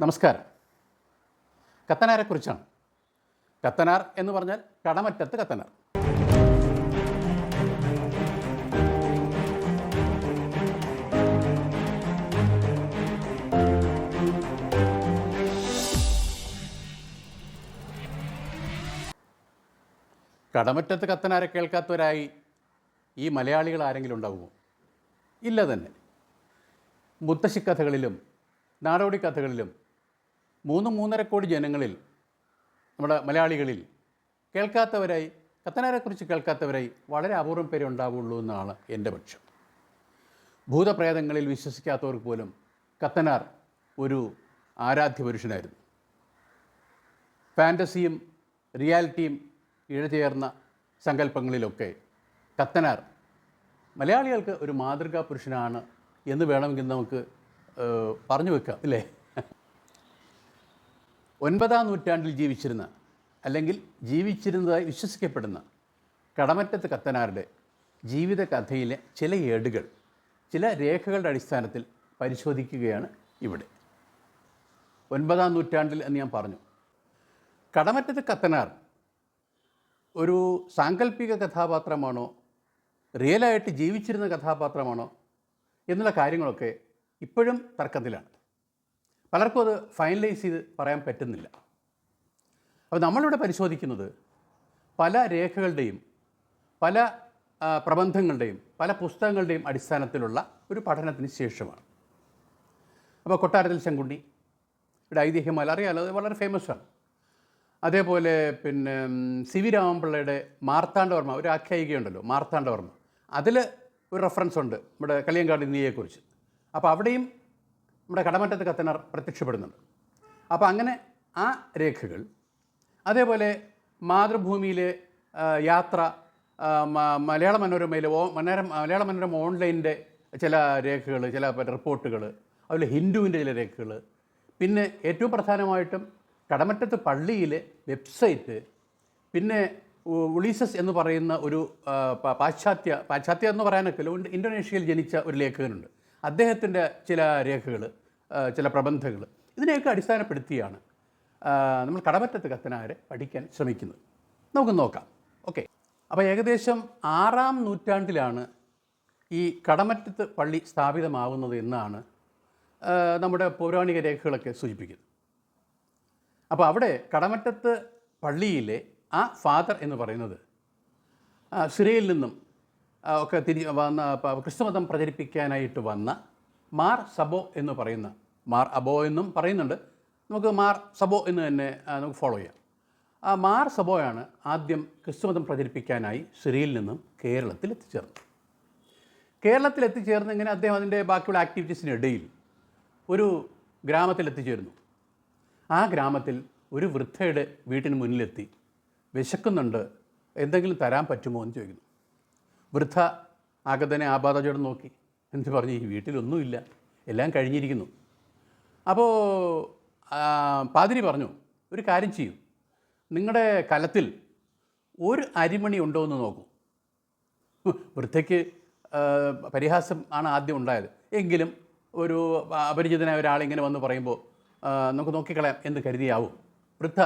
നമസ്കാരം. കത്തനാരെക്കുറിച്ചാണ്. കത്തനാർ എന്ന് പറഞ്ഞാൽ കടമറ്റത്ത് കത്തനാർ. കടമറ്റത്ത് കത്തനാരെ കേൾക്കാത്തവരായി ഈ മലയാളികൾ ആരെങ്കിലും ഉണ്ടാകുമോ ഇല്ല തന്നെ. മുത്തശ്ശിക്കഥകളിലും നാടോടി കഥകളിലും മൂന്ന് മൂന്നര കോടി ജനങ്ങളിൽ നമ്മുടെ മലയാളികളിൽ കേൾക്കാത്തവരായി കത്തനാരെക്കുറിച്ച് കേൾക്കാത്തവരായി വളരെ അപൂർവം പേരെ ഉണ്ടാവുള്ളൂ എന്നാണ് എന്റെ പക്ഷം. ഭൂതപ്രേതങ്ങളിൽ വിശ്വസിക്കാത്തവർക്ക് പോലും കത്തനാർ ഒരു ആരാധ്യ പുരുഷനായിരുന്നു. ഫാന്റസിയും റിയാലിറ്റിയും ഇഴചേർന്ന സങ്കല്പങ്ങളിലൊക്കെ കത്തനാർ മലയാളികൾക്ക് ഒരു മാതൃകാ പുരുഷനാണ് എന്ന് വേണമെങ്കിൽ നമുക്ക് പറഞ്ഞു വെക്കാം ഇല്ലേ ഒൻപതാം നൂറ്റാണ്ടിൽ ജീവിച്ചിരുന്ന അല്ലെങ്കിൽ ജീവിച്ചിരുന്നതായി വിശ്വസിക്കപ്പെടുന്ന കടമറ്റത്ത് കത്തനാരുടെ ജീവിതകഥയിലെ ചില ഏടുകൾ ചില രേഖകളുടെ അടിസ്ഥാനത്തിൽ പരിശോധിക്കുകയാണ് ഇവിടെ. ഒൻപതാം നൂറ്റാണ്ടിൽ എന്ന് ഞാൻ പറഞ്ഞു. കടമറ്റത്ത് കത്തനാർ ഒരു സാങ്കല്പിക കഥാപാത്രമാണോ റിയലായിട്ട് ജീവിച്ചിരുന്ന കഥാപാത്രമാണോ എന്നുള്ള കാര്യങ്ങളൊക്കെ ഇപ്പോഴും തർക്കത്തിലാണ്. പലർക്കും അത് ഫൈനലൈസ് ചെയ്ത് പറയാൻ പറ്റുന്നില്ല. അപ്പോൾ നമ്മളിവിടെ പരിശോധിക്കുന്നത് പല രേഖകളുടെയും പല പ്രബന്ധങ്ങളുടെയും പല പുസ്തകങ്ങളുടെയും അടിസ്ഥാനത്തിലുള്ള ഒരു പഠനത്തിന് ശേഷമാണ്. അപ്പോൾ കൊട്ടാരത്തിൽ ശങ്കുണ്ണി ഇവിടെ ഐതിഹ്യമാല അറിയാലോ അത് വളരെ ഫേമസാണ് അതേപോലെ പിന്നെ സി വി രാമപിള്ളയുടെ മാർത്താണ്ഡവർമ്മ ഒരു ആഖ്യായികയുണ്ടല്ലോ മാർത്താണ്ഡവർമ്മ. അതിൽ ഒരു റെഫറൻസ് ഉണ്ട് നമ്മുടെ കളിയങ്കാട് നീയെക്കുറിച്ച് അപ്പോൾ അവിടെയും നമ്മുടെ കടമറ്റത്ത് കത്തനാർ പ്രത്യക്ഷപ്പെടുന്നുണ്ട്. അപ്പോൾ അങ്ങനെ ആ രേഖകൾ അതേപോലെ മാതൃഭൂമിയിലെ യാത്ര മലയാള മനോരമയിലെ ഓ മനോര മലയാള മനോരമ ഓൺലൈനിന്റെ ചില രേഖകൾ ചില റിപ്പോർട്ടുകൾ അതുപോലെ ഹിന്ദുവിന്റെ ചില രേഖകൾ. പിന്നെ ഏറ്റവും പ്രധാനമായിട്ടും കടമറ്റത്ത് പള്ളിയിലെ വെബ്സൈറ്റ് പിന്നെ ഉളീസസ് എന്ന് പറയുന്ന ഒരു പാശ്ചാത്യ പാശ്ചാത്യ എന്ന് പറയാനൊക്കെ ഇൻഡോനേഷ്യയിൽ ജനിച്ച ഒരു ലേഖകനുണ്ട്. അദ്ദേഹത്തിന്റെ ചില രേഖകൾ ചില പ്രബന്ധങ്ങൾ ഇതിനെയൊക്കെ അടിസ്ഥാനപ്പെടുത്തിയാണ് നമ്മൾ കടമറ്റത്ത് കത്തനാരെ പഠിക്കാൻ ശ്രമിക്കുന്നത്. നമുക്ക് നോക്കാം. ഓക്കെ. അപ്പോൾ ഏകദേശം ആറാം നൂറ്റാണ്ടിലാണ് ഈ കടമറ്റത്ത് പള്ളി സ്ഥാപിതമാവുന്നത് എന്നാണ് നമ്മുടെ പൗരാണിക രേഖകളൊക്കെ സൂചിപ്പിക്കുന്നത്. അപ്പോൾ അവിടെ കടമറ്റത്ത് പള്ളിയിലെ ആ ഫാദർ എന്ന് പറയുന്നത് സിറയിൽ നിന്നും ഒക്കെ തിരി വന്ന ക്രിസ്തുമതം പ്രചരിപ്പിക്കാനായിട്ട് വന്ന മാർ സബോ എന്ന് പറയുന്ന മാർ അബോ എന്നും പറയുന്നുണ്ട്. നമുക്ക് മാർ സബോ എന്ന് തന്നെ നമുക്ക് ഫോളോ ചെയ്യാം. ആ മാർ സബോയാണ് ആദ്യം ക്രിസ്തുമതം പ്രചരിപ്പിക്കാനായി സിറിയയിൽ നിന്നും കേരളത്തിൽ എത്തിച്ചേർന്നത്. കേരളത്തിൽ എത്തിച്ചേർന്ന് ഇങ്ങനെ അദ്ദേഹം അതിന്റെ ബാക്കിയുള്ള ആക്ടിവിറ്റീസിനിടയിൽ ഒരു ഗ്രാമത്തിൽ എത്തിച്ചേരുന്നു. ആ ഗ്രാമത്തിൽ ഒരു വൃദ്ധയുടെ വീട്ടിന് മുന്നിലെത്തി വിശക്കുന്നുണ്ട് എന്തെങ്കിലും തരാൻ പറ്റുമോ എന്ന് ചോദിക്കുന്നു. വൃദ്ധ ആഗതനെ ആപാതചോടെ നോക്കി. എന്നിട്ട് പറഞ്ഞു? ഈ വീട്ടിലൊന്നുമില്ല. എല്ലാം കഴിഞ്ഞിരിക്കുന്നു. അപ്പോൾ പാതിരി പറഞ്ഞു ഒരു കാര്യം ചെയ്യൂ. നിങ്ങളുടെ കലത്തിൽ ഒരു അരിമണി ഉണ്ടോ എന്ന് നോക്കൂ. വൃദ്ധയ്ക്ക് പരിഹാസം ആണ് ആദ്യം ഉണ്ടായത്. എങ്കിലും ഒരു അപരിചിതനായ ഒരാളിങ്ങനെ വന്ന് പറയുമ്പോൾ നമുക്ക് നോക്കിക്കളയാം എന്ന് കരുതിയാവും. വൃദ്ധ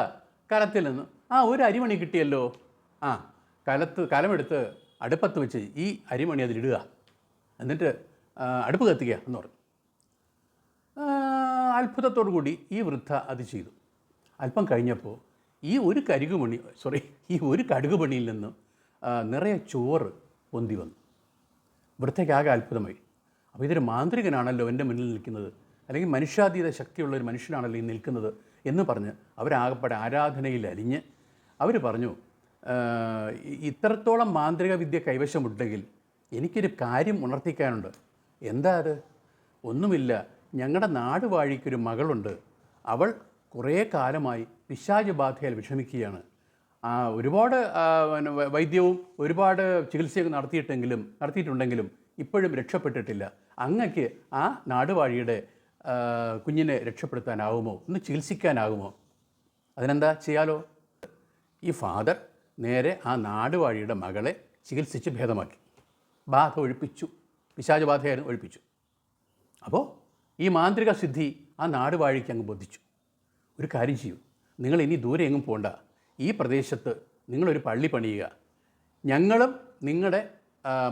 കലത്തിൽ നിന്ന് ആ ഒരു അരിമണി കിട്ടിയല്ലോ. ആ കലത്ത് കലമെടുത്ത് അടുപ്പത്ത് വെച്ച് ഈ അരിമണി അതിലിടുക എന്നിട്ട് അടുപ്പ് കത്തിക്കുക എന്ന് പറഞ്ഞു. അത്ഭുതത്തോടു കൂടി ഈ വൃദ്ധ അത് ചെയ്തു. അല്പം കഴിഞ്ഞപ്പോൾ ഈ ഒരു കരികുമണി സോറി ഈ ഒരു കടുകുപണിയിൽ നിന്നും നിറയെ ചോറ് പൊന്തി വന്നു. വൃദ്ധയ്ക്കാകെ അത്ഭുതമായി. അപ്പോൾ ഇതൊരു മാന്ത്രികനാണല്ലോ എന്റെ മുന്നിൽ നിൽക്കുന്നത്. അല്ലെങ്കിൽ മനുഷ്യാതീത ശക്തിയുള്ള ഒരു മനുഷ്യനാണല്ലോ ഈ നിൽക്കുന്നത് എന്ന് പറഞ്ഞ് അവരാകപ്പെടെ ആരാധനയിൽ അലിഞ്ഞ് അവർ പറഞ്ഞു "ആ, ഇ- ഇത്രത്തോളം മാന്ത്രിക വിദ്യ കൈവശമുണ്ടെങ്കിൽ എനിക്കൊരു കാര്യം ഉണർത്തിക്കാനുണ്ട്. എന്താ അത്? ഒന്നുമില്ല. ഞങ്ങളുടെ നാട് വാഴിക്കൊരു മകളുണ്ട്. അവൾ കുറേ കാലമായി പിശാജ് ബാധയാൽ വിഷമിക്കുകയാണ് ഒരുപാട് വൈദ്യവും ഒരുപാട് ചികിത്സയൊക്കെ നടത്തിയിട്ടെങ്കിലും നടത്തിയിട്ടുണ്ടെങ്കിലും ഇപ്പോഴും രക്ഷപ്പെട്ടിട്ടില്ല. അങ്ങക്ക് ആ നാടുവാഴിയുടെ കുഞ്ഞിനെ രക്ഷപ്പെടുത്താനാവുമോ? ഒന്ന് ചികിത്സിക്കാനാകുമോ അതിനെന്താ ചെയ്യാലോ? ഈ ഫാദർ നേരെ ആ നാടുവാഴിയുടെ മകളെ ചികിത്സിച്ച് ഭേദമാക്കി. ബാധ ഒഴിപ്പിച്ചു. പിശാചബാധയായിരുന്നു ഒഴിപ്പിച്ചു. അപ്പോൾ ഈ മാന്ത്രിക സിദ്ധി ആ നാടുവാഴിക്ക് അങ്ങ് ബോധിച്ചു. ഒരു കാര്യം ചെയ്യൂ. നിങ്ങൾ ഇനി ദൂരെ എങ്ങും പോകണ്ട ഈ പ്രദേശത്ത് നിങ്ങളൊരു പള്ളി പണിയുക. ഞങ്ങളും നിങ്ങളുടെ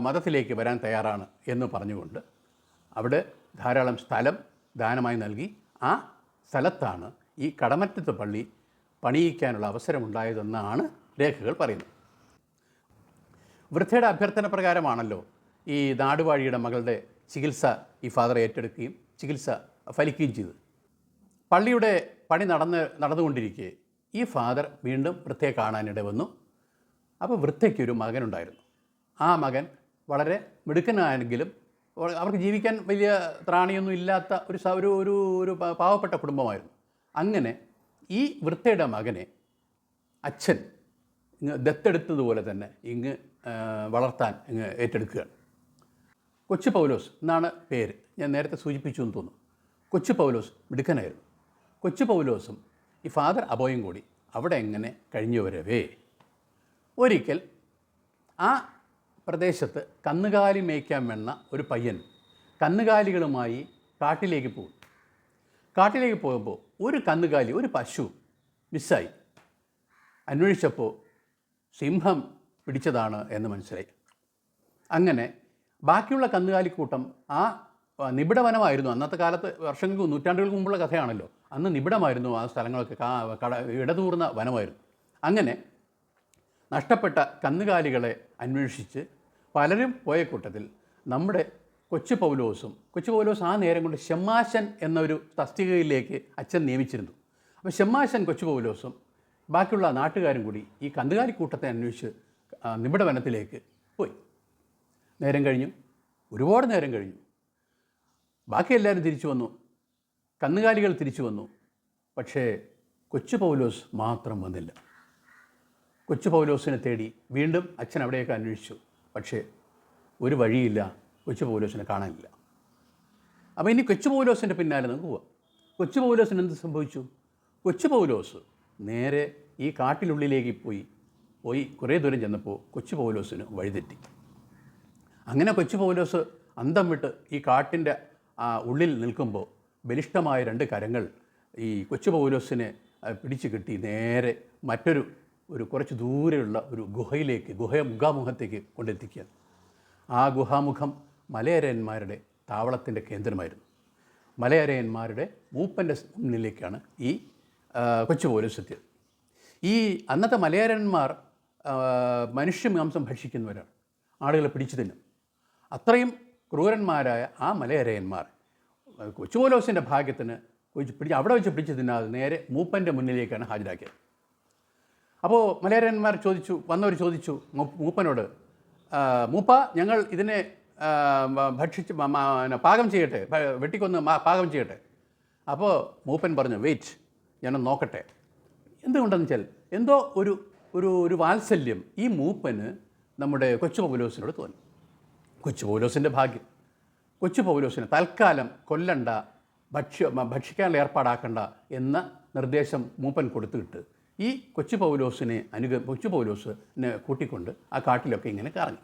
മതത്തിലേക്ക് വരാൻ തയ്യാറാണ് എന്ന് പറഞ്ഞുകൊണ്ട് അവിടെ ധാരാളം സ്ഥലം ദാനമായി നൽകി. ആ സ്ഥലത്താണ് ഈ കടമറ്റത്ത് പള്ളി പണിയിക്കാനുള്ള അവസരമുണ്ടായതെന്നാണ് രേഖകൾ പറയുന്നു. വൃദ്ധയുടെ അഭ്യർത്ഥന പ്രകാരമാണല്ലോ ഈ നാടുവാഴിയുടെ മകളുടെ ചികിത്സ ഈ ഫാദർ ഏറ്റെടുക്കുകയും ചികിത്സ ഫലിക്കുകയും ചെയ്തത്. പള്ളിയുടെ പണി നടന്ന് നടന്നുകൊണ്ടിരിക്കെ ഈ ഫാദർ വീണ്ടും വൃദ്ധയെ കാണാനിട വന്നു. അപ്പോൾ വൃദ്ധയ്ക്കൊരു മകനുണ്ടായിരുന്നു. ആ മകൻ വളരെ മിടുക്കനായെങ്കിലും അവർക്ക് ജീവിക്കാൻ വലിയ ത്രാണിയൊന്നും ഇല്ലാത്ത ഒരു ഒരു ഒരു ഒരു പാവപ്പെട്ട കുടുംബമായിരുന്നു. അങ്ങനെ ഈ വൃദ്ധയുടെ മകനെ അച്ഛൻ ഇങ്ങ് ദത്തെടുത്തതുപോലെ തന്നെ ഇങ്ങ് വളർത്താൻ ഇങ്ങ് ഏറ്റെടുക്കുകയാണ് കൊച്ചു പൗലോസ് എന്നാണ് പേര്. ഞാൻ നേരത്തെ സൂചിപ്പിച്ചു എന്ന് തോന്നുന്നു. കൊച്ചു പൗലോസ് മിടുക്കനായിരുന്നു. കൊച്ചു പൗലോസും ഈ ഫാദർ അബോയും കൂടി അവിടെ എങ്ങനെ കഴിഞ്ഞു വരവേ ഒരിക്കൽ ആ പ്രദേശത്ത് കന്നുകാലി മേയ്ക്കാൻ വേണ്ട ഒരു പയ്യൻ കന്നുകാലികളുമായി കാട്ടിലേക്ക് പോകും. കാട്ടിലേക്ക് പോകുമ്പോൾ ഒരു കന്നുകാലി ഒരു പശു മിസ്സായി. അന്വേഷിച്ചപ്പോൾ സിംഹം പിടിച്ചതാണ് എന്ന് മനസ്സിലായി. അങ്ങനെ ബാക്കിയുള്ള കന്നുകാലിക്കൂട്ടം ആ നിബിഡവനമായിരുന്നു. അന്നത്തെ കാലത്ത് വർഷങ്ങൾക്ക് നൂറ്റാണ്ടുകൾക്ക് മുമ്പുള്ള കഥയാണല്ലോ. അന്ന് നിബിഡമായിരുന്നു ആ സ്ഥലങ്ങളൊക്കെ കട ഇടതൂർന്ന വനമായിരുന്നു. അങ്ങനെ നഷ്ടപ്പെട്ട കന്നുകാലികളെ അന്വേഷിച്ച് പലരും പോയ കൂട്ടത്തിൽ നമ്മുടെ കൊച്ചു പൗലോസും കൊച്ചു പൗലോസ് ആ നേരം കൊണ്ട് ഷെമ്മാശൻ എന്നൊരു തസ്തികയിലേക്ക് അച്ഛൻ നിയമിച്ചിരുന്നു. അപ്പോൾ ഷെമ്മാശൻ കൊച്ചു പൗലോസും ബാക്കിയുള്ള നാട്ടുകാരും കൂടി ഈ കന്നുകാലിക്കൂട്ടത്തെ അന്വേഷിച്ച് ആ, നിബിഡ വനത്തിലേക്ക് പോയി. നേരം കഴിഞ്ഞു. ഒരുപാട് നേരം കഴിഞ്ഞു. ബാക്കി എല്ലാവരും തിരിച്ചു വന്നു. കന്നുകാലികൾ തിരിച്ചു വന്നു. പക്ഷേ കൊച്ചു പൗലോസ് മാത്രം വന്നില്ല. കൊച്ചു പൗലോസിനെ തേടി വീണ്ടും അച്ഛൻ അവിടെയൊക്കെ അന്വേഷിച്ചു. പക്ഷേ ഒരു വഴിയില്ല കൊച്ചു പൗലോസിനെ കാണാനില്ല. അപ്പോൾ ഇനി കൊച്ചു പൗലോസിന്റെ പിന്നാലെ നമുക്ക് പോവാം. കൊച്ചു പൗലോസിന് എന്ത് സംഭവിച്ചു? കൊച്ചു പൗലോസ് നേരെ ഈ കാട്ടിനുള്ളിലേക്ക് പോയി. പോയി കുറേ ദൂരം ചെന്നപ്പോൾ കൊച്ചു പൗലോസിന് വഴിതെറ്റി. അങ്ങനെ കൊച്ചു പൗലോസ് അന്തം വിട്ട് ഈ കാട്ടിന്റെ ഉള്ളിൽ നിൽക്കുമ്പോൾ ബലിഷ്ഠമായ രണ്ട് കരങ്ങൾ ഈ കൊച്ചു പൗലോസിനെ പിടിച്ചു കിട്ടി നേരെ മറ്റൊരു ഒരു കുറച്ച് ദൂരെയുള്ള ഒരു ഗുഹയിലേക്ക് ഗുഹ മുഖാമുഖത്തേക്ക് കൊണ്ടെത്തിക്കുക. ആ ഗുഹാമുഖം മലയരയന്മാരുടെ താവളത്തിന്റെ കേന്ദ്രമായിരുന്നു. മലയരയന്മാരുടെ മൂപ്പന്റെ മുന്നിലേക്കാണ് ഈ കൊച്ചു പൗലോസ് എത്തിയത് ഈ അന്നത്തെ മലയാരന്മാർ മനുഷ്യ മനുഷ്യമാംസം ഭക്ഷിക്കുന്നവരാണ്. ആളുകളെ പിടിച്ചു തിന്നും. അത്രയും ക്രൂരന്മാരായ ആ മലയരയന്മാർ കൊച്ചുപോലോസിന്റെ ഭാഗ്യത്തിന് പിടിച്ച് അവിടെ വെച്ച് പിടിച്ചു തിന്നാതെ നേരെ മൂപ്പന്റെ മുന്നിലേക്കാണ് ഹാജരാക്കിയത്. അപ്പോൾ മലയരന്മാർ ചോദിച്ചു വന്നവർ ചോദിച്ചു മൂപ്പനോട് മൂപ്പ ഞങ്ങൾ ഇതിനെ ഭക്ഷിച്ച് പാകം ചെയ്യട്ടെ വെട്ടിക്കൊന്ന് പാകം ചെയ്യട്ടെ? അപ്പോൾ മൂപ്പൻ പറഞ്ഞു വെയിറ്റ് ഞാനൊന്ന് നോക്കട്ടെ. എന്തുകൊണ്ടെന്ന് വെച്ചാൽ എന്തോ ഒരു ഒരു ഒരു വാത്സല്യം ഈ മൂപ്പന് നമ്മുടെ കൊച്ചു പൗലോസിനോട് തോന്നി. കൊച്ചു പൗലോസിന്റെ ഭാഗ്യം. കൊച്ചു പൗലോസിന് തൽക്കാലം കൊല്ലണ്ട ഭക്ഷ്യ ഭക്ഷിക്കാനുള്ള ഏർപ്പാടാക്കണ്ട എന്ന നിർദ്ദേശം മൂപ്പൻ കൊടുത്തിട്ട് ഈ കൊച്ചു പൗലോസിനെ അനുഗ കൊച്ചു പൗലോസിനെ കൂട്ടിക്കൊണ്ട് ആ കാട്ടിലൊക്കെ ഇങ്ങനെ കറങ്ങി.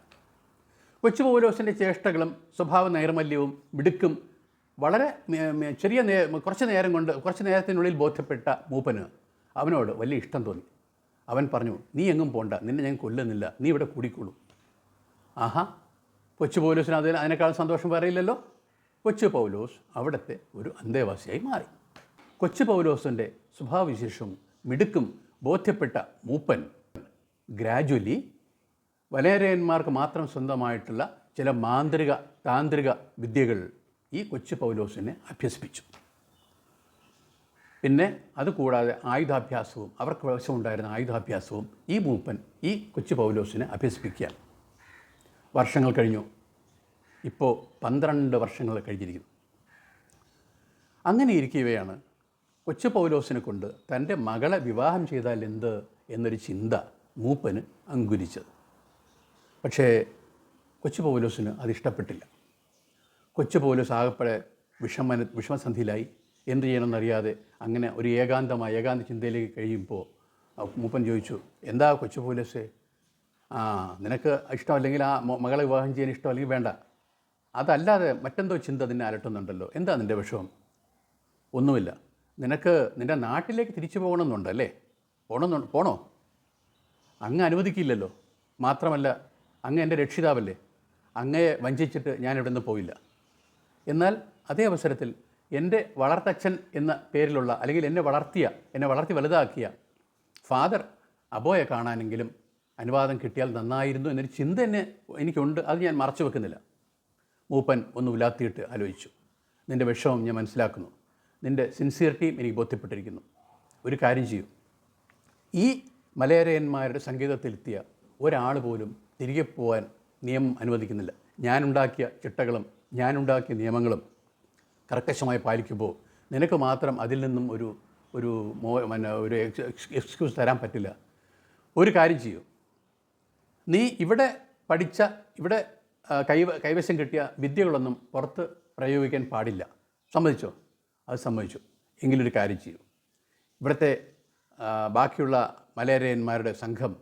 കൊച്ചു പൗലോസിന്റെ ചേഷ്ടകളും സ്വഭാവ നൈർമല്യവും മിടുക്കും വളരെ ചെറിയ നേ കുറച്ച് നേരം കൊണ്ട് കുറച്ച് നേരത്തിനുള്ളിൽ ബോധ്യപ്പെട്ട മൂപ്പന് അവനോട് വലിയ ഇഷ്ടം തോന്നി. അവൻ പറഞ്ഞു നീ എങ്ങും പോണ്ട. നിന്നെ ഞാൻ കൊല്ലുന്നില്ല. നീ ഇവിടെ കൂടിക്കോളൂ. ആഹാ. കൊച്ചു പൗലോസിന് അതിന് അതിനേക്കാൾ സന്തോഷം പറയില്ലല്ലോ കൊച്ചു പൗലോസ് അവിടുത്തെ ഒരു അന്തേവാസിയായി മാറി. കൊച്ചു പൗലോസിന്റെ സ്വഭാവവിശേഷവും മിടുക്കും ബോധ്യപ്പെട്ട മൂപ്പൻ ഗ്രാജുവലി വലേറിയന്മാർക്ക് മാത്രം സ്വന്തമായിട്ടുള്ള ചില മാന്ത്രിക താന്ത്രിക വിദ്യകൾ ഈ കൊച്ചു പൗലോസിനെ അഭ്യസിപ്പിച്ചു. പിന്നെ അതുകൂടാതെ ആയുധാഭ്യാസവും അവർക്ക് വശമുണ്ടായിരുന്ന ആയുധാഭ്യാസവും ഈ മൂപ്പൻ ഈ കൊച്ചു പൗലോസിനെ അഭ്യസിപ്പിക്കുക. വർഷങ്ങൾ കഴിഞ്ഞു. ഇപ്പോൾ പന്ത്രണ്ട് വർഷങ്ങൾ കഴിഞ്ഞിരിക്കുന്നു. അങ്ങനെ ഇരിക്കുകയാണ് കൊച്ചു പൗലോസിനെ കൊണ്ട് തന്റെ മകളെ വിവാഹം ചെയ്താൽ എന്ത് എന്നൊരു ചിന്ത മൂപ്പന് അങ്കുരിച്ചത്. പക്ഷേ കൊച്ചു പൗലോസിന് അത് ഇഷ്ടപ്പെട്ടില്ല. കൊച്ചു പോലും സാഹപ്പെടെ വിഷമന വിഷമസന്ധിയിലായി. എന്ത് ചെയ്യണമെന്നറിയാതെ അങ്ങനെ ഒരു ഏകാന്തമായ ഏകാന്ത ചിന്തയിലേക്ക് കഴിയുമ്പോൾ മൂപ്പൻ ചോദിച്ചു എന്താ കൊച്ചു പോലീസേ ആ നിനക്ക് ഇഷ്ടമല്ലെങ്കിൽ ആ മകളെ വിവാഹം ചെയ്യാൻ ഇഷ്ടമല്ലെങ്കിൽ വേണ്ട. അതല്ലാതെ മറ്റെന്തോ ചിന്ത നിന്നെ അലട്ടുന്നുണ്ടല്ലോ. എന്താ നിന്റെ വിഷമം? ഒന്നുമില്ല. നിനക്ക് നിന്റെ നാട്ടിലേക്ക് തിരിച്ചു പോകണമെന്നുണ്ടല്ലേ പോകണമെന്നുണ്ട് പോണോ? അങ്ങ് അനുവദിക്കില്ലല്ലോ. മാത്രമല്ല അങ്ങ് എന്റെ രക്ഷിതാവല്ലേ. അങ്ങയെ വഞ്ചിച്ചിട്ട് ഞാൻ ഇവിടെ നിന്ന് പോയില്ല എന്നാൽ അതേ അവസരത്തിൽ എന്റെ വളർത്തച്ഛൻ എന്ന പേരിലുള്ള അല്ലെങ്കിൽ എന്നെ വളർത്തിയ എന്നെ വളർത്തി വലുതാക്കിയ ഫാദർ അബോയെ കാണാനെങ്കിലും അനുവാദം കിട്ടിയാൽ നന്നായിരുന്നു എന്നൊരു ചിന്ത എന്നെ എനിക്കുണ്ട്. അത് ഞാൻ മറച്ചു വെക്കുന്നില്ല. മൂപ്പൻ ഒന്ന് ഉലാത്തിയിട്ട് ആലോചിച്ചു. നിന്റെ വിഷമം ഞാൻ മനസ്സിലാക്കുന്നു. നിന്റെ സിൻസിയറിറ്റിയും എനിക്ക് ബോധ്യപ്പെട്ടിരിക്കുന്നു. ഒരു കാര്യം ചെയ്യൂ. ഈ മലയരയന്മാരുടെ സംഗീതത്തിലെത്തിയ ഒരാൾ പോലും തിരികെ പോകാൻ നിയമം അനുവദിക്കുന്നില്ല. ഞാനുണ്ടാക്കിയ ചിട്ടകളും ഞാനുണ്ടാക്കിയ നിയമങ്ങളും കർക്കശമായി പാലിക്കുമ്പോൾ നിനക്ക് മാത്രം അതിൽ നിന്നും ഒരു ഒരു മോ പിന്നെ ഒരു എക്സ്ക്യൂസ് തരാൻ പറ്റില്ല. ഒരു കാര്യം ചെയ്യൂ. നീ ഇവിടെ പഠിച്ച ഇവിടെ കൈ കൈവ കൈവശം കിട്ടിയ വിദ്യകളൊന്നും പുറത്ത് പ്രയോഗിക്കാൻ പാടില്ല. സമ്മതിച്ചോ? അത് സമ്മതിച്ചു. എങ്കിലൊരു കാര്യം ചെയ്യൂ. ഇവിടുത്തെ ബാക്കിയുള്ള മലയരയന്മാരുടെ സംഘം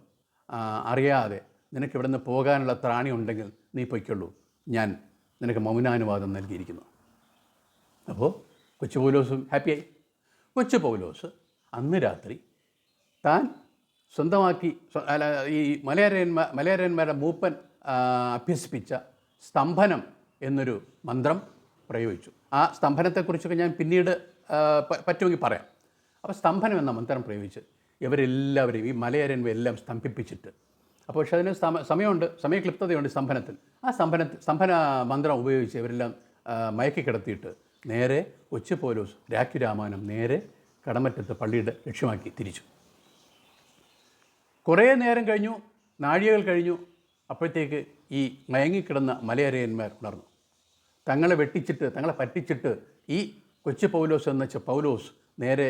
അറിയാതെ നിനക്ക് നിന്ന് പോകാനുള്ള ത്രാണി ഉണ്ടെങ്കിൽ നീ പൊയ്ക്കൊള്ളൂ. ഞാൻ നിനക്ക് മൗനാനുവാദം നൽകിയിരിക്കുന്നു. അപ്പോൾ കൊച്ചു പൗലോസും ഹാപ്പിയായി. കൊച്ചു പൗലോസ് അന്ന് രാത്രി താൻ സ്വന്തമാക്കി സ്വ- അല്ല ഈ മലയാരന്മാർ മലയാരന്മാരുടെ മൂപ്പൻ അഭ്യസിപ്പിച്ച സ്തംഭനം എന്നൊരു മന്ത്രം പ്രയോഗിച്ചു. ആ സ്തംഭനത്തെക്കുറിച്ചൊക്കെ ഞാൻ പിന്നീട് പറ്റുമെങ്കിൽ പറയാം. അപ്പോൾ സ്തംഭനം എന്ന മന്ത്രം പ്രയോഗിച്ച് ഇവരെല്ലാവരെയും ഈ മലയാരന്മാരെല്ലാം സ്തംഭിപ്പിച്ചിട്ട് അപ്പോൾ പക്ഷേ അതിന് സമ- സമയമുണ്ട് സമയക്ലിപ്തതയുണ്ട് സ്തംഭനത്തിൽ. ആ സ്തംഭന സ്തംഭന മന്ത്രം ഉപയോഗിച്ച് ഇവരെല്ലാം മയക്കി കിടത്തിയിട്ട് നേരെ കൊച്ചു പോലൂസ് രാഖി രാമാനം നേരെ കടമറ്റത്ത് പള്ളിയുടെ ലക്ഷ്യമാക്കി തിരിച്ചു. കുറേ നേരം കഴിഞ്ഞു നാഴികകൾ കഴിഞ്ഞു അപ്പോഴത്തേക്ക് ഈ മയങ്ങിക്കിടന്ന മലയരയന്മാർ ഉണർന്നു. തങ്ങളെ വെട്ടിച്ചിട്ട് തങ്ങളെ പറ്റിച്ചിട്ട് ഈ കൊച്ചു പൗലോസ് എന്ന പൗലോസ് നേരെ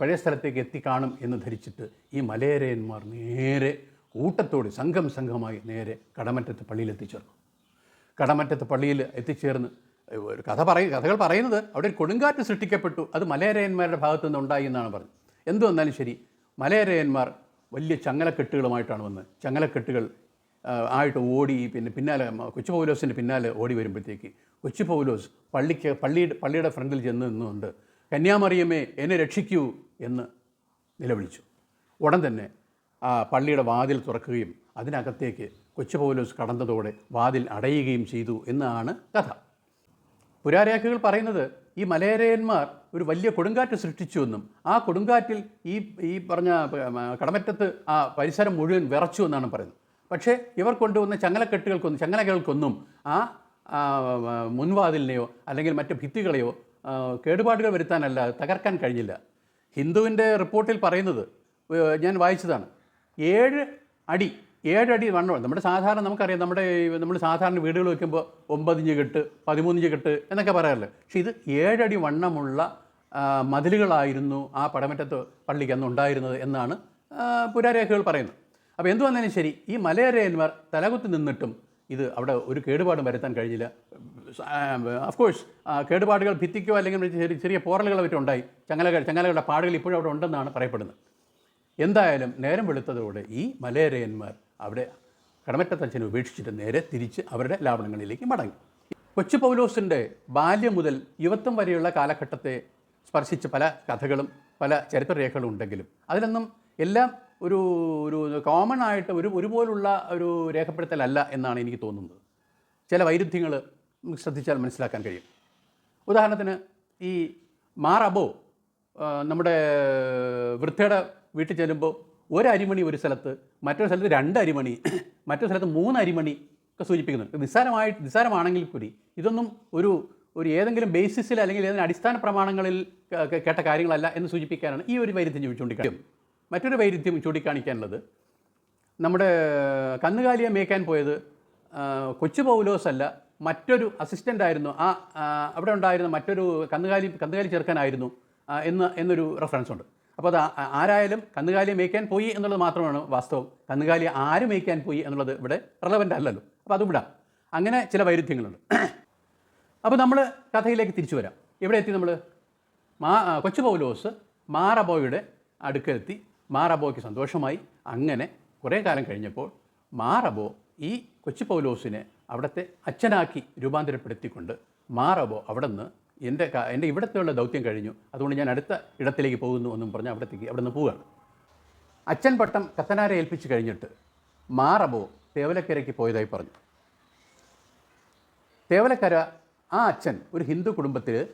പഴയ സ്ഥലത്തേക്ക് എത്തിക്കാണും എന്ന് ധരിച്ചിട്ട് ഈ മലയരയന്മാർ നേരെ കൂട്ടത്തോട് സംഘം സംഘമായി നേരെ കടമറ്റത്ത് പള്ളിയിൽ എത്തിച്ചേർന്നു കടമറ്റത്ത് പള്ളിയിൽ എത്തിച്ചേർന്ന് ഒരു കഥ പറയ കഥകൾ പറയുന്നത് അവിടെ ഒരു കൊടുങ്കാറ്റ് സൃഷ്ടിക്കപ്പെട്ടു. അത് മലയരയന്മാരുടെ ഭാഗത്തു നിന്ന് ഉണ്ടായി എന്നാണ് പറഞ്ഞത്. എന്തു വന്നാലും ശരി മലയരയന്മാർ വലിയ ചങ്ങലക്കെട്ടുകളുമായിട്ടാണ് വന്നത്. ചങ്ങലക്കെട്ടുകൾ ആയിട്ട് ഓടി പിന്നെ പിന്നാലെ കൊച്ചു പൗലോസിന്റെ പിന്നാലെ ഓടി വരുമ്പോഴത്തേക്ക് കൊച്ചു പൗലോസ് പള്ളിക്ക് പള്ളിയുടെ പള്ളിയുടെ ഫ്രണ്ടിൽ ചെന്ന് നിന്നുകൊണ്ട് കന്യാമറിയമേ എന്നെ രക്ഷിക്കൂ എന്ന് നിലവിളിച്ചു. ഉടൻ തന്നെ ആ പള്ളിയുടെ വാതിൽ തുറക്കുകയും അതിനകത്തേക്ക് കൊച്ചു പൗലോസ് കടന്നതോടെ വാതിൽ അടയുകയും ചെയ്തു എന്നാണ് കഥ. പുരാരേഖകൾ പറയുന്നത് ഈ മലയരയന്മാർ ഒരു വലിയ കൊടുങ്കാറ്റ് സൃഷ്ടിച്ചുവെന്നും ആ കൊടുങ്കാറ്റിൽ ഈ ഈ പറഞ്ഞ കടമറ്റത്ത് ആ പരിസരം മുഴുവൻ വിറച്ചു എന്നാണ് പറയുന്നത്. പക്ഷേ ഇവർ കൊണ്ടുവന്ന ചങ്ങലക്കെട്ടുകൾക്കൊന്നും ചങ്ങലകൾക്കൊന്നും ആ മുൻവാതിലിനെയോ അല്ലെങ്കിൽ മറ്റ് ഭിത്തികളെയോ കേടുപാടുകൾ വരുത്താനല്ല തകർക്കാൻ കഴിഞ്ഞില്ല. ഹിന്ദുവിന്റെ റിപ്പോർട്ടിൽ പറയുന്നത് ഞാൻ വായിച്ചതാണ്. ഏഴ് അടി ഏഴടി വണ്ണം. നമ്മുടെ സാധാരണ നമുക്കറിയാം നമ്മുടെ നമ്മൾ സാധാരണ വീടുകൾ വയ്ക്കുമ്പോൾ ഒമ്പതിഞ്ച് കെട്ട് പതിമൂന്നിഞ്ച് കെട്ട് എന്നൊക്കെ പറയാറില്ല. പക്ഷേ ഇത് ഏഴടി വണ്ണമുള്ള മതിലുകളായിരുന്നു ആ പടമറ്റത്ത് പള്ളിക്ക് അന്ന് ഉണ്ടായിരുന്നത് എന്നാണ് പുരാരേഖകൾ പറയുന്നത്. അപ്പോൾ എന്തു വന്നാലും ശരി ഈ മലയരയന്മാർ തലകുത്തി നിന്നിട്ടും ഇത് അവിടെ ഒരു കേടുപാടും വരുത്താൻ കഴിഞ്ഞില്ല. അഫ്കോഴ്സ് കേടുപാടുകൾ ഭിത്തിക്കോ അല്ലെങ്കിൽ ചെറിയ ചെറിയ പോറലുകൾ അവരുണ്ടായി ചങ്ങലകൾ ചങ്ങലകളുടെ പാടുകൾ ഇപ്പോഴും അവിടെ ഉണ്ടെന്നാണ് പറയപ്പെടുന്നത്. എന്തായാലും നേരം വെളുത്തതോടെ ഈ മലയരയന്മാർ അവിടെ കടമറ്റത്തച്ഛനെ ഉപേക്ഷിച്ചിട്ട് നേരെ തിരിച്ച് അവരുടെ ലാവണങ്ങളിലേക്ക് മടങ്ങി. കൊച്ചു പൗലോസിന്റെ ബാല്യം മുതൽ യുവത്വം വരെയുള്ള കാലഘട്ടത്തെ സ്പർശിച്ച് പല കഥകളും പല ചരിത്രരേഖകളും ഉണ്ടെങ്കിലും അതിലൊന്നും എല്ലാം ഒരു ഒരു കോമൺ ആയിട്ട് ഒരു ഒരുപോലുള്ള ഒരു രേഖപ്പെടുത്തലല്ല എന്നാണ് എനിക്ക് തോന്നുന്നത്. ചില വൈരുദ്ധ്യങ്ങൾ ശ്രദ്ധിച്ചാൽ മനസ്സിലാക്കാൻ കഴിയും. ഉദാഹരണത്തിന് ഈ മാറബോ നമ്മുടെ വൃദ്ധയുടെ വീട്ടിൽ ചെല്ലുമ്പോൾ ഒരു അരിമണി ഒരു സ്ഥലത്ത് മറ്റൊരു സ്ഥലത്ത് രണ്ട് അരിമണി മറ്റൊരു സ്ഥലത്ത് മൂന്ന് അരിമണി ഒക്കെ സൂചിപ്പിക്കുന്നുണ്ട്. നിസ്സാരമായി നിസ്സാരമാണെങ്കിൽ കൂടി ഇതൊന്നും ഒരു ഒരു ഏതെങ്കിലും ബേസിസിൽ അല്ലെങ്കിൽ ഏതെങ്കിലും അടിസ്ഥാന പ്രമാണങ്ങളിൽ കേട്ട കാര്യങ്ങളല്ല എന്ന് സൂചിപ്പിക്കാനാണ് ഈ ഒരു വൈരുദ്ധ്യം ചൂണ്ടിക്കാണിക്കും മറ്റൊരു വൈരുദ്ധ്യം ചൂണ്ടിക്കാണിക്കാനുള്ളത്. നമ്മുടെ കന്നുകാലിയെ മേയ്ക്കാൻ പോയത് കൊച്ചു പൗലോസ് അല്ല മറ്റൊരു അസിസ്റ്റന്റ് ആയിരുന്നു. ആ അവിടെ ഉണ്ടായിരുന്ന മറ്റൊരു കന്നുകാലി കന്നുകാലി ചെറുക്കനായിരുന്നു ആ, എന്ന് എന്നൊരു റെഫറൻസ് ഉണ്ട്. അപ്പോൾ അത് ആരായാലും കന്നുകാലിയെ മേയ്ക്കാൻ പോയി എന്നുള്ളത് മാത്രമാണ് വാസ്തവം. കന്നുകാലി ആര് മേയ്ക്കാൻ പോയി എന്നുള്ളത് ഇവിടെ റെലവന്റ് അല്ലല്ലോ. അപ്പോൾ അതും വിടാം അങ്ങനെ ചില വൈരുദ്ധ്യങ്ങളുണ്ട്. അപ്പോൾ നമ്മൾ കഥയിലേക്ക് തിരിച്ചു വരാം. ഇവിടെ എത്തി നമ്മൾ മാ കൊച്ചു പൗലോസ് മാറബോയുടെ അടുക്കലെത്തി മാറബോയ്ക്ക് സന്തോഷമായി. അങ്ങനെ കുറേ കാലം കഴിഞ്ഞപ്പോൾ മാറബോ ഈ കൊച്ചു പൗലോസിനെ അവിടുത്തെ അച്ഛനാക്കി രൂപാന്തരപ്പെടുത്തിക്കൊണ്ട് മാറബോ അവിടെ നിന്ന് എന്റെ എന്റെ ഇവിടത്തെയുള്ള ദൗത്യം കഴിഞ്ഞു. അതുകൊണ്ട് ഞാൻ അടുത്ത ഇടത്തിലേക്ക് പോകുന്നു എന്നും പറഞ്ഞ് അവിടത്തേക്ക് അവിടെ നിന്ന് പോവുകയാണ്. അച്ഛൻ പട്ടം കത്തനാരെ ഏൽപ്പിച്ച് കഴിഞ്ഞിട്ട് മാറബോ തേവലക്കരയ്ക്ക് പോയതായി പറഞ്ഞു. തേവലക്കര ആ അച്ഛൻ ഒരു ഹിന്ദു കുടുംബത്തിൽ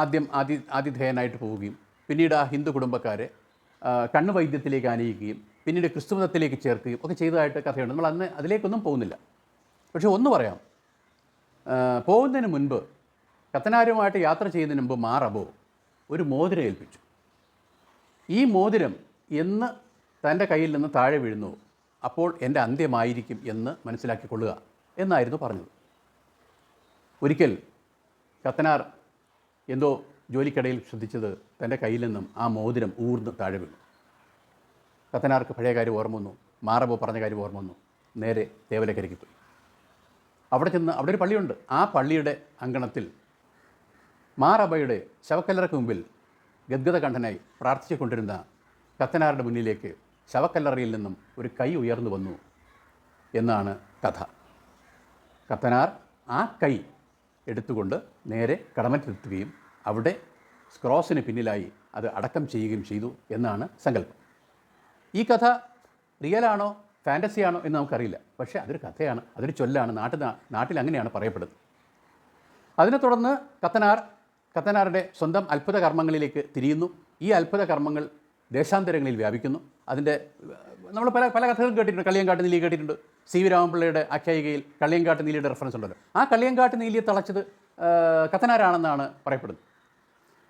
ആദ്യം ആതി ആതിഥേയനായിട്ട് പോവുകയും പിന്നീട് ആ ഹിന്ദു കുടുംബക്കാരെ കണ്ണ് വൈദ്യത്തിലേക്ക് ആനയിക്കുകയും പിന്നീട് ക്രിസ്തുമതത്തിലേക്ക് ചേർക്കുകയും ഒക്കെ ചെയ്തതായിട്ട് കഥയുണ്ട്. നമ്മൾ അന്ന് അതിലേക്കൊന്നും പോകുന്നില്ല. പക്ഷേ ഒന്ന് പറയാം. പോകുന്നതിന് മുൻപ് കത്തനാരുമായിട്ട് യാത്ര ചെയ്യുന്നതിന് മുമ്പ് മാറബോ ഒരു മോതിരം ഏൽപ്പിച്ചു. ഈ മോതിരം എന്ന് തന്റെ കയ്യിൽ നിന്ന് താഴെ വീഴുന്നു. അപ്പോൾ എന്റെ അന്ത്യമായിരിക്കും എന്ന് മനസ്സിലാക്കിക്കൊള്ളുക എന്നായിരുന്നു പറഞ്ഞത്. ഒരിക്കൽ കത്തനാർ എന്തോ ജോലിക്കിടയിൽ ശ്രദ്ധിച്ചത് തന്റെ കയ്യിൽ നിന്നും ആ മോതിരം ഊർന്ന് താഴെ വീണു. കത്തനാർക്ക് പഴയ കാര്യം ഓർമ്മ വന്നു. മാറബോ പറഞ്ഞ കാര്യം ഓർമ്മ വന്നു. നേരെ തേവലക്കരയ്ക്ക് പോയി. അവിടെ ചെന്ന് അവിടെ ഒരു പള്ളിയുണ്ട്. ആ പള്ളിയുടെ അങ്കണത്തിൽ മാറബയുടെ ശവക്കല്ലറയ്ക്ക് മുമ്പിൽ ഗദ്ഗതകണ്ഠനായി പ്രാർത്ഥിച്ചുകൊണ്ടിരുന്ന കത്തനാരുടെ മുന്നിലേക്ക് ശവക്കല്ലറയിൽ നിന്നും ഒരു കൈ ഉയർന്നു വന്നു എന്നാണ് കഥ. കത്തനാർ ആ കൈ എടുത്തുകൊണ്ട് നേരെ കടമറ്റെത്തുകയും അവിടെ സ്ക്രോസിന് പിന്നിലായി അത് അടക്കം ചെയ്യുകയും ചെയ്തു എന്നാണ് സങ്കല്പം. ഈ കഥ റിയലാണോ ഫാന്റസിയാണോ എന്ന് നമുക്കറിയില്ല. പക്ഷേ അതൊരു കഥയാണ് അതൊരു ചൊല്ലാണ് നാട്ടിൽ നാട്ടിൽ അങ്ങനെയാണ് പറയപ്പെടുന്നത്. അതിനെ തുടർന്ന് കത്തനാർ കത്തനാരുടെ സ്വന്തം അത്ഭുത കർമ്മങ്ങളിലേക്ക് തിരിയുന്നു. ഈ അത്ഭുത കർമ്മങ്ങൾ ദേശാന്തരങ്ങളിൽ വ്യാപിക്കുന്നു. അതിന്റെ നമ്മൾ പല പല കഥകളും കേട്ടിട്ടുണ്ട്. കള്ളിയങ്കാട്ട് നീലി കേട്ടിട്ടുണ്ട്. സി വി രാമപിള്ളയുടെ ആഖ്യായികയിൽ കള്ളിയങ്കാട്ട് നീലിയുടെ റെഫറൻസ് ഉണ്ടല്ലോ. ആ കള്ളിയങ്കാട്ട് നീലിയെ തളച്ചത് കത്തനാരാണെന്നാണ് പറയപ്പെടുന്നത്.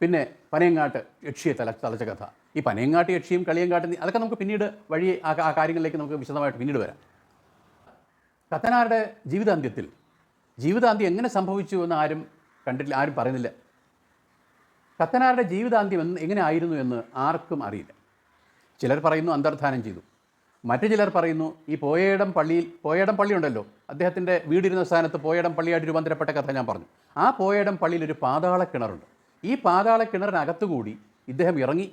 പിന്നെ പനയങ്ങാട്ട് യക്ഷിയെ തല തലച്ച കഥ. ഈ പനയങ്ങാട്ട് യക്ഷിയും കളിയങ്കാട്ടും അതൊക്കെ നമുക്ക് പിന്നീട് വഴി ആ കാര്യങ്ങളിലേക്ക് നമുക്ക് വിശദമായിട്ട് പിന്നീട് വരാം. കത്തനാരുടെ ജീവിതാന്ത്യത്തിൽ ജീവിതാന്ത്യം എങ്ങനെ സംഭവിച്ചു എന്ന് ആരും കണ്ടിട്ടില്ല ആരും പറയുന്നില്ല. കത്തനാരുടെ ജീവിതാന്ത്യം എന്ന് എങ്ങനെ ആയിരുന്നു എന്ന് ആർക്കും അറിയില്ല. ചിലർ പറയുന്നു അന്തർധാനം ചെയ്തു. മറ്റു ചിലർ പറയുന്നു ഈ പോയേടം പള്ളിയിൽ പോയേടം പള്ളി ഉണ്ടല്ലോ. അദ്ദേഹത്തിന്റെ വീടിരുന്ന സ്ഥാനത്ത് പോയേടം പള്ളിയായിട്ട് രൂപാന്തരപ്പെട്ട കഥ ഞാൻ പറഞ്ഞു. ആ പോയേടം പള്ളിയിൽ ഒരു പാതാള കിണറുണ്ട് ഈ പാതാള കിണറിനകത്തുകൂടി ഇദ്ദേഹം ഇറങ്ങി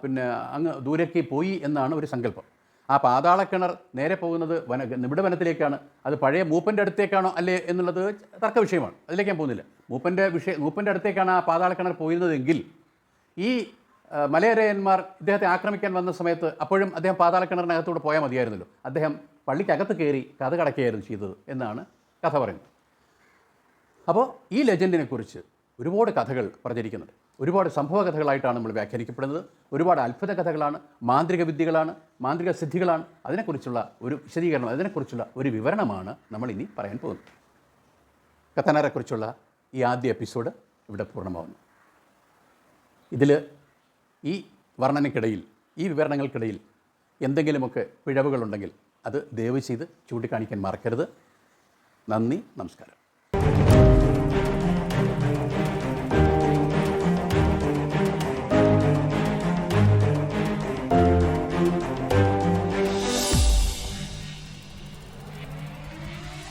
പിന്നെ അങ്ങ് ദൂരേക്ക് പോയി എന്നാണ് ഒരു സങ്കല്പം. ആ പാതാള കിണർ നേരെ പോകുന്നത് വന നിബിഡ വനത്തിലേക്കാണ്. അത് പഴയ മൂപ്പന്റെ അടുത്തേക്കാണോ അല്ലേ എന്നുള്ളത് തർക്ക വിഷയമാണ്. അതിലേക്ക് ഞാൻ പോകുന്നില്ല. മൂപ്പന്റെ വിഷയം മൂപ്പന്റെ അടുത്തേക്കാണ് ആ പാതാള കിണർ പോയിരുന്നതെങ്കിൽ ഈ മലയരയന്മാർ ഇദ്ദേഹത്തെ ആക്രമിക്കാൻ വന്ന സമയത്ത് അപ്പോഴും അദ്ദേഹം പാതാള കിണറിനകത്തൂടെ പോയാൽ മതിയായിരുന്നല്ലോ. അദ്ദേഹം പള്ളിക്കകത്ത് കയറി കഥ കടക്കുകയായിരുന്നു ചെയ്തത് എന്നാണ് കഥ പറയുന്നത്. അപ്പോൾ ഈ ലെജൻഡിനെ കുറിച്ച് ഒരുപാട് കഥകൾ പ്രചരിക്കുന്നുണ്ട് ഒരുപാട് സംഭവ കഥകളായിട്ടാണ് നമ്മൾ വ്യാഖ്യാനിക്കപ്പെടുന്നത്. ഒരുപാട് അത്ഭുത കഥകളാണ് മാന്ത്രിക വിദ്യകളാണ് മാന്ത്രിക സിദ്ധികളാണ്. അതിനെക്കുറിച്ചുള്ള ഒരു വിശദീകരണം അതിനെക്കുറിച്ചുള്ള ഒരു വിവരണമാണ് നമ്മൾ ഇനി പറയാൻ പോകുന്നത്. കത്തനാരെക്കുറിച്ചുള്ള ഈ ആദ്യ എപ്പിസോഡ് ഇവിടെ പൂർണമാവുന്നു. ഇതിൽ ഈ വർണനയ്ക്കിടയിൽ ഈ വിവരണങ്ങൾക്കിടയിൽ എന്തെങ്കിലുമൊക്കെ പിഴവുകളുണ്ടെങ്കിൽ അത് ദയവ് ചെയ്ത് ചൂണ്ടിക്കാണിക്കാൻ മറക്കരുത്. നന്ദി നമസ്കാരം.